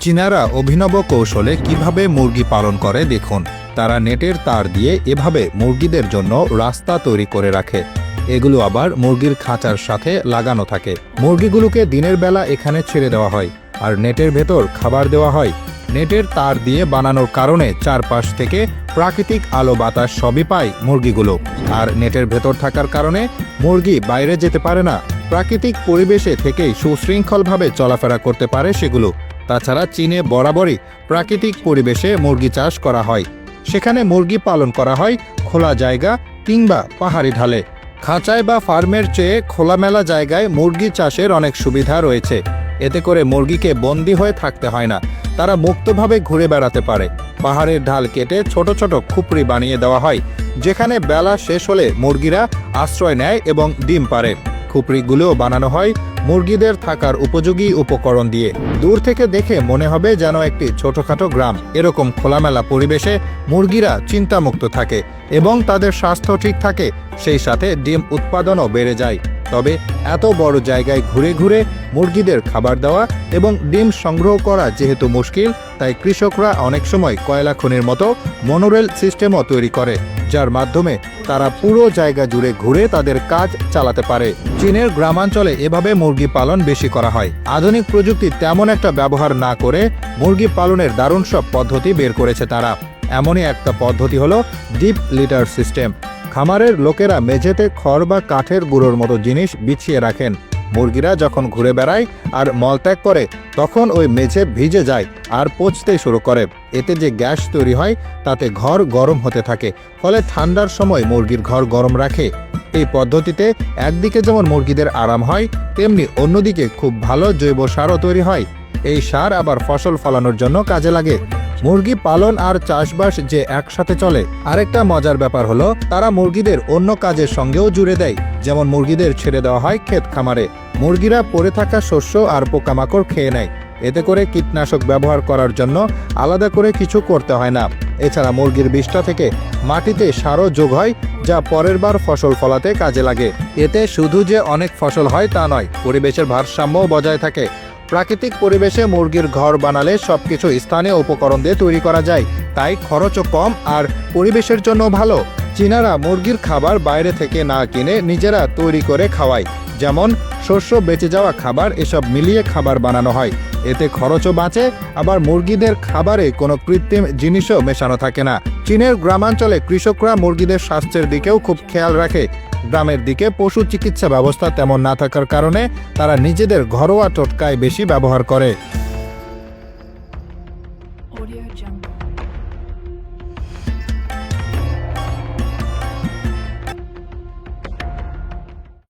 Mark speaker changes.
Speaker 1: চীনারা অভিনব কৌশলে কীভাবে মুরগি পালন করে দেখুন। তারা নেটের তার দিয়ে এভাবে মুরগিদের জন্য রাস্তা তৈরি করে রাখে। এগুলো আবার মুরগির খাঁচার সাথে লাগানো থাকে। মুরগিগুলোকে দিনের বেলা এখানে ছেড়ে দেওয়া হয় আর নেটের ভেতর খাবার দেওয়া হয়। নেটের তার দিয়ে বানানোর কারণে চারপাশ থেকে প্রাকৃতিক আলো বাতাস সবই পায় মুরগিগুলো। আর নেটের ভেতর থাকার কারণে মুরগি বাইরে যেতে পারে না। প্রাকৃতিক পরিবেশে থেকেই সুশৃঙ্খলভাবে চলাফেরা করতে পারে সেগুলো। তাছাড়া চীনে বরাবরই প্রাকৃতিক পরিবেশে মুরগি চাষ করা হয়। সেখানে মুরগি পালন করা হয় খোলা জায়গা কিংবা পাহাড়ি ঢালে। খাঁচায় বা ফার্মের চেয়ে খোলামেলা জায়গায় মুরগি চাষের অনেক সুবিধা রয়েছে। এতে করে মুরগিকে বন্দি হয়ে থাকতে হয় না। তারা মুক্তভাবে ঘুরে বেড়াতে পারে। পাহাড়ের ঢাল কেটে ছোট ছোট খুপড়ি বানিয়ে দেওয়া হয়, যেখানে বেলা শেষ হলে মুরগিরা আশ্রয় নেয় এবং ডিম পারে খুপড়িগুলোও বানানো হয় মুরগিদের থাকার উপযোগী উপকরণ দিয়ে। দূর থেকে দেখে মনে হবে যেন একটি ছোটখাটো গ্রাম। এরকম খোলামেলা পরিবেশে মুরগিরা চিন্তামুক্ত থাকে এবং তাদের স্বাস্থ্য ঠিক থাকে, সেই সাথে ডিম উৎপাদনও বেড়ে যায়। তবে এত বড় জায়গায় ঘুরে ঘুরে মুরগিদের খাবার দেওয়া এবং ডিম সংগ্রহ করা যেহেতু মুশকিল, তাই কৃষকরা অনেক সময় কয়লা খনির মতো মনোরেল সিস্টেমও তৈরি করে। যার মাধ্যমে তারা পুরো জায়গা জুড়ে ঘুরে তাদের কাজ চালাতে পারে। চীনের গ্রামাঞ্চলে এভাবে মুরগি পালন বেশি করা হয়। আধুনিক প্রযুক্তি তেমন একটা ব্যবহার না করে মুরগি পালনের দারুণ সব পদ্ধতি বের করেছে তারা। এমনই একটা পদ্ধতি হলো ডিপ লিটার সিস্টেম। খামারের লোকেরা মেঝেতে খড় বা কাঠের গুঁড়োর মতো জিনিস বিছিয়ে রাখেন। মুরগিরা যখন ঘুরে বেড়ায় আর মলত্যাগ করে, তখন ওই মেঝে ভিজে যায় আর পচতে শুরু করে। এতে যে গ্যাস তৈরি হয়, তাতে ঘর গরম হতে থাকে, ফলে ঠান্ডার সময় মুরগির ঘর গরম রাখে। এই পদ্ধতিতে একদিকে যেমন মুরগিদের আরাম হয়, তেমনি অন্যদিকে খুব ভালো জৈব সারও তৈরি হয়। এই সার আবার ফসল ফলানোর জন্য কাজে লাগে। মুরগি পালন আর চাষবাস যে একসাথে চলে, আরেকটা মজার ব্যাপার হলো, তারা মুরগিদের অন্য কাজের সঙ্গেও জুড়ে দেয়। যেমন মুরগিদের ছেড়ে দেওয়া হয় ক্ষেত খামারে। মুরগিরা পড়ে থাকা শস্য আর পোকামাকড় খেয়ে নেয়। এতে করে কীটনাশক ব্যবহার করার জন্য আলাদা করে কিছু করতে হয় না। এছাড়া মুরগির বিষ্ঠা থেকে মাটিতে সারও যোগ হয়, যা পরের বার ফসল ফলাতে কাজে লাগে। এতে শুধু যে অনেক ফসল হয় তা নয়, পরিবেশের ভারসাম্যও বজায় থাকে। প্রাকৃতিক পরিবেশে মুরগির ঘর বানালে সব কিছু স্থানীয় উপকরণ দিয়ে তৈরি করা যায়। তাই খরচও কম আর পরিবেশের জন্য ভালো। চীনারা মুরগির খাবার বাইরে থেকে না কিনে নিজেরা তৈরি করে খাওয়ায়। যেমন, শস্য বেঁচে যাওয়া খাবার এসব মিলিয়ে খাবার বানানো হয়। এতে খরচও বাঁচে, আবার মুরগিদের খাবারে কোনো কৃত্রিম জিনিসও মেশানো থাকে না। চীনের গ্রামাঞ্চলে কৃষকরা মুরগিদের স্বাস্থ্যের দিকেও খুব খেয়াল রাখে। গ্রামের দিকে পশু চিকিৎসা ব্যবস্থা তেমন না থাকার কারণে তারা নিজেদের ঘরোয়া টোটকায় বেশি ব্যবহার করে।